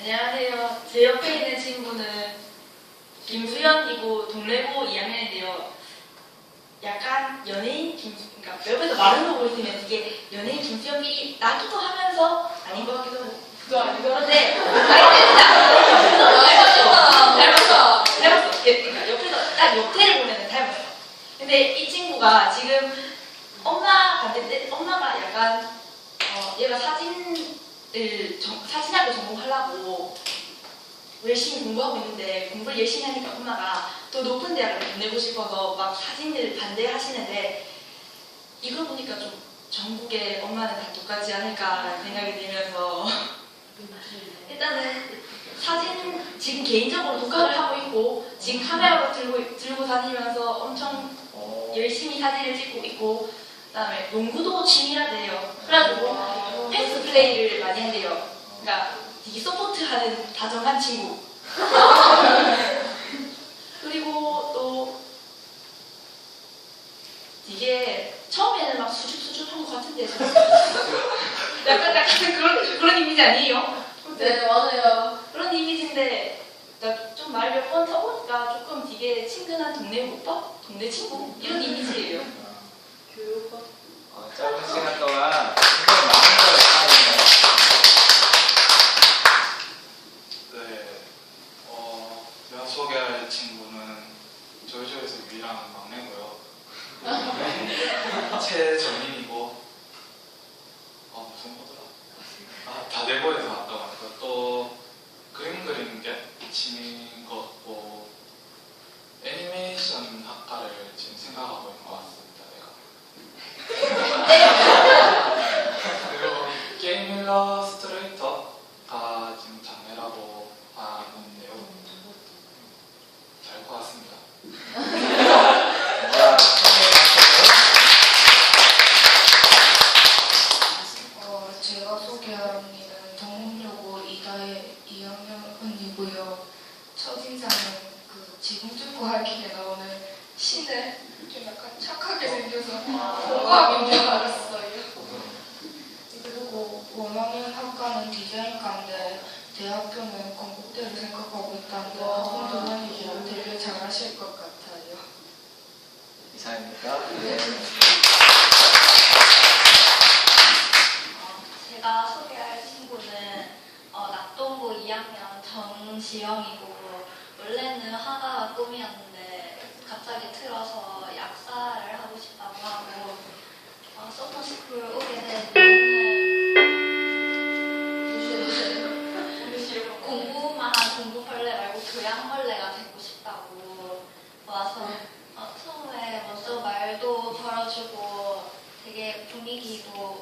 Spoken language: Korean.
안녕하세요. 제 옆에 있는 친구는 김수현이고 동래고 2학년인데요. 약간 연예인 김, 그러니까 옆에서 말은 하고 있으면 이게 연예인 김수현끼리 나기도 하면서 아닌 것 같기도 하고. 그거 아니고. 그런데 아니 진짜 닮았어. 닮았어. 닮았어. 그러니까 옆에서 딱 옆태를 보면은 닮았어. 근데 이 친구가 지금 엄마한테 때- 엄마가 약간 어, 얘가 사진을 전- 사진학을 전공하려고 열심히 공부하고 있는데 공부를 열심히 하니까 엄마가 더 높은 대학을 보내고 싶어서 막 사진을 반대하시는데 이걸 보니까 좀 전국의 엄마는 다 똑같지 않을까라는 생각이 들면서 일단은 사진 지금 개인적으로 독학을 하고 있고 지금 카메라로 들고 들고 다니면서 엄청 열심히 사진을 찍고 있고 그다음에 농구도 취미라대요. 그래가지고 패스 플레이를 많이 한대요. 그러니까 되게 서포트하는 다정한 친구. 그리고 또 이게 처음에는 막 수줍수줍한 것 같은데 약간 약간 그런 그런 이미지 아니에요? 네, 맞아요. 그런 이미지인데 좀 말 몇 번 타보니까 조금 되게 친근한 동네 오빠? 동네 친구? 이런 이미지예요. 교육과. 어, 짧은 시간 동안 굉장히 많은 걸 하네요. 네, 어, 제가 소개할 친구는 집에서 유일한 막내고요. 최정인이고, 어, 무슨 거더라? 아, 다대고에서 왔던 것 같고, 또 그림 그리는 게 취미인 것 같고, 애니메이션 학과를 지금 생각하고 있는 것 같습니다, 내가. 그리고 게임 일러스트레이터가 지금 장래라고 하는데요. 잘 것 같습니다. 자, 어, 제가 소개할 언니는 동문여고 이다의 2학년 언니고요. 첫인상은 그 지금 듣고 할길에 나오는 신을 좀 약간 착하게 생겨서 공감인 줄 알았어요. 그리고 5학년 학과는 디자인과인데 대학교는 건국대를 생각하고 있다는데 2학년 정지영이고 원래는 화가가 꿈이었는데 갑자기 틀어서 약사를 하고 싶다고 하고 아, 어, 서머스쿨 오게 됐는데 공부만 공부벌레 말고 교양벌레가 되고 싶다고 와서 어, 처음에 먼저 말도 걸어주고 되게 분위기도